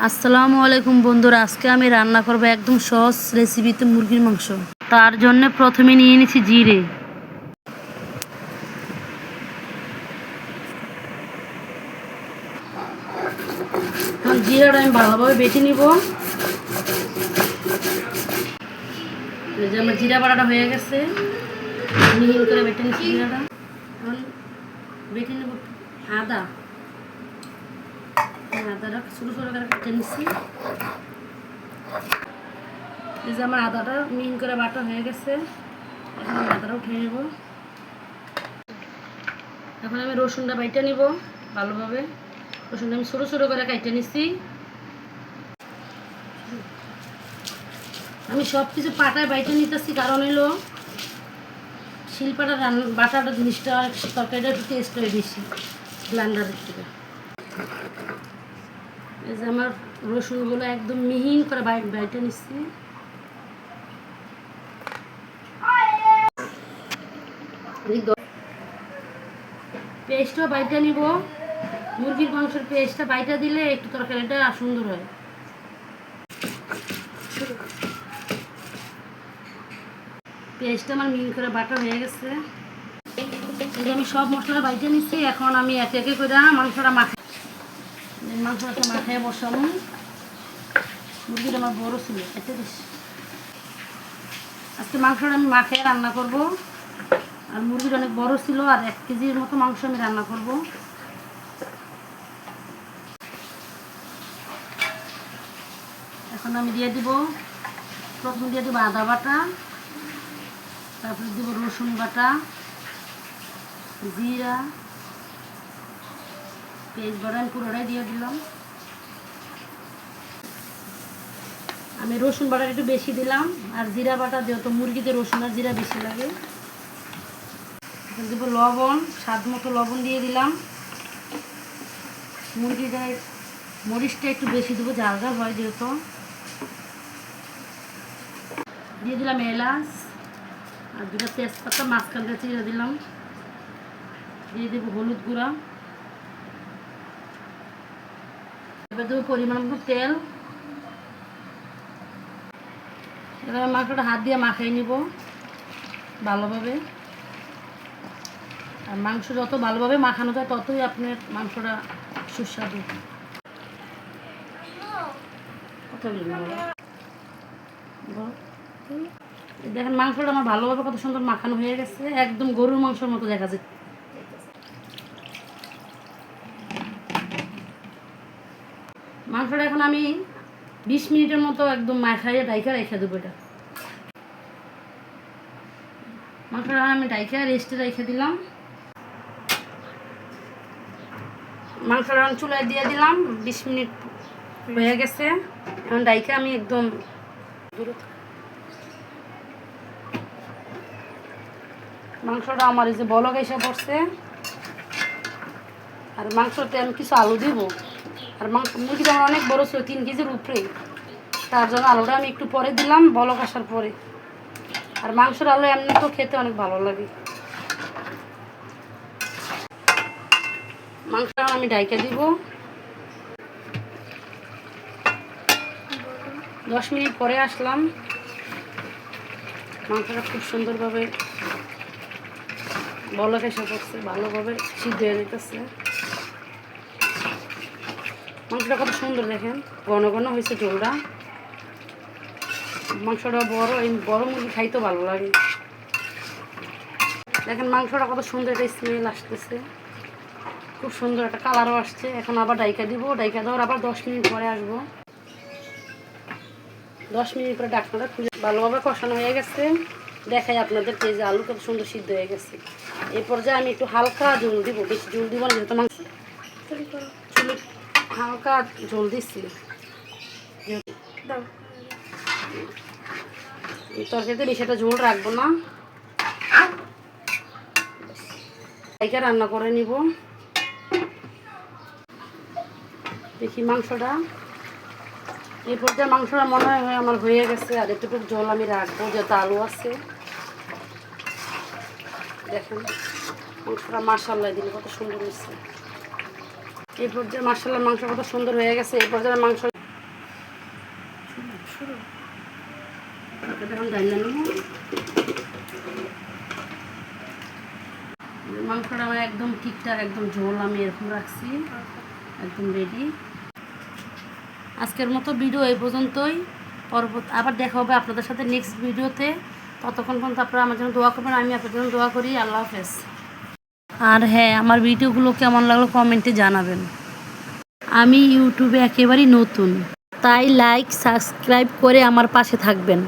আসসালামু আলাইকুম বন্ধুরা, আজকে আমি রান্না করব একদম সহজ রেসিপিতে মুরগির মাংস। তার জন্য প্রথমে নিয়ে নিয়েছি জিরে। জিরাটা আমি ভালোভাবে বেটে নিব। যে আমার জিরা বাটাটা হয়ে গেছে। মিহিন করে বেটে নিচ্ছি জিরাটা। এখন বেটে নেব আদা আদাটা, ছোটো ছোটো করে কেটে নিচ্ছি এই যে আমার আদাটা মিহিন করে বাটা হয়ে গেছে। এখন আমি আদাটা উঠিয়ে নেব। এখন আমি রসুনটা বাইটা নিব ভালোভাবে। রসুনটা আমি ছোটো ছোটো করে কাইটে নিচ্ছি আমি সব কিছু পাটায় বাইটে নিতেছি, কারণ হলো শিলপাটা রান বাটাটা জিনিসটা তরকারিটা একটু টেস্ট হয় বেশি ব্লান্ডারের থেকে। এই যে আমার রসুনগুলো একদম মিহিন করে বাইট বাইটে নিচ্ছি। পেস্টও বাইটা নিব। মুরগির মাংসের পেস্টটা বাইটা দিলে একটু তরকারিটা সুন্দর হয়। পেস্টটা আমার মিহিন করে বাটা হয়ে গেছে। আমি সব মশলা বাইটে নিচ্ছি, এখন আমি একে একে করে মাংসটা মাখা মাংসটা মাখায় বসাবো মুরগিটা আমার বড় ছিল এতে বেশি আজকে মাংসটা আমি মাখায় রান্না করব। আর মুরগিটা অনেক বড় ছিল, আর এক কেজির মতো মাংস আমি রান্না করব। এখন আমি দিয়ে দিব, প্রথম দিয়ে দিব আদা বাটা, তারপরে দিব রসুন বাটা, জিরা পেঁয়াজ বাটা আমি পুরোটাই দিয়ে দিলাম। আমি রসুন বাটা একটু বেশি দিলাম, আর জিরা বাটা যেহেতু মুরগিতে রসুন আর জিরা বেশি লাগে। দেবো লবণ, স্বাদ মতো লবণ দিয়ে দিলাম। মুরগিটায় মরিচটা একটু বেশি দেবো, ঝাল ঝাল হয় যেহেতু। দিয়ে দিলাম এলাচ, আর দুটো তেজপাতা মাঝখানটা চিড়ে দিলাম। দিয়ে দেবো হলুদ গুঁড়া। এবার দেবো পরিমাণ মতো তেল। এবার মাংসটা হাত দিয়ে মাখাই নিব ভালোভাবে। আর মাংস যত ভালোভাবে মাখানো যায়, ততই আপনার মাংসটা সুস্বাদু। দেখেন মাংসটা আমার ভালোভাবে কত সুন্দর মাখানো হয়ে গেছে। একদম গরুর মাংসের মতো দেখা যায় মাংসটা এখন আমি বিশ মিনিটের মতো একদম মাখাইয়ে ডাইকা রেখে দেবো এটা। মাংসটা আমি ডাইকা রেস্টে রেখে দিলাম। মাংসটা চুলায় দিয়ে দিলাম, বিশ মিনিট হয়ে গেছে। এখন ডাইকা আমি একদম মাংসটা আমার এই যে বলক এসে পড়ছে। আর মাংসতে আমি কিছু আলু দিব। আর মুরগিটা আমার অনেক বড় ছিল, তিন কেজির উপরে, তার জন্য আলুটা আমি একটু পরে দিলাম, বলক আসার পরে। আর মাংসের আলু এমনি তো খেতে অনেক ভালো লাগে। মাংসটা আমি ডাইকে দিব। দশ মিনিট পরে আসলাম। মাংসটা খুব সুন্দরভাবে বলক এসে ভালোভাবে সিদ্ধ হয়ে যেতেছে মাংসটা কত সুন্দর দেখেন। ঘন ঘন হয়েছে ঝোলটা। মাংসটা বড়, এই বড় মুরগি খাইতেও ভালো লাগে। দেখেন মাংসটা কত সুন্দর একটা স্মেল আসতেছে। খুব সুন্দর একটা কালারও আসছে। এখন আবার ডাইকা দিব। ডাইকা দেওয়ার আবার দশ মিনিট পরে আসব। দশ মিনিট পরে ডাকনাটা খুলে ভালোভাবে কষানো হয়ে গেছে। দেখাই আপনাদের যে আলু কত সুন্দর সিদ্ধ হয়ে গেছে। এই পর্যায়ে আমি একটু হালকা জল দিব, বেশি জল দিব না, যেহেতু মাংস হালকা জল দিচ্ছি। তরকারিতে বেশি একটা ঝোল রাখব না। একে রান্না করে নিব। দেখি মাংসটা। এই পর্যায়ে মাংসটা মনে হয় আমার হয়ে গেছে, আর একটু জল আমি রাখব যেহেতু আলু আছে। দেখেন, মাংসটা মাসাল্লাহ দিলে কত সুন্দর হয়েছে। এই পর্যায়ে মাসাল্লাহ মাংস কত সুন্দর হয়ে গেছে, এই পর্যায়ে মাংস মাংসটা আমার একদম ঠিকঠাক, একদম ঝোল, আমি এরকম রাখছি, একদম রেডি আজকের মতো ভিডিও এই পর্যন্তই। পরবর্তী আবার দেখা হবে আপনাদের সাথে নেক্সট ভিডিওতে ততক্ষণ পর্যন্ত আপনারা আমার জন্য দোয়া করবেন, আমি আপনাদের জন্য দোয়া করি। আল্লাহ হাফেজ। আর হ্যাঁ আমার ভিডিওগুলো কেমন লাগল কমেন্টে জানাবেন। আমি ইউটিউবে একেবারেই নতুন, তাই লাইক, সাবস্ক্রাইব করে আমার পাশে থাকবেন।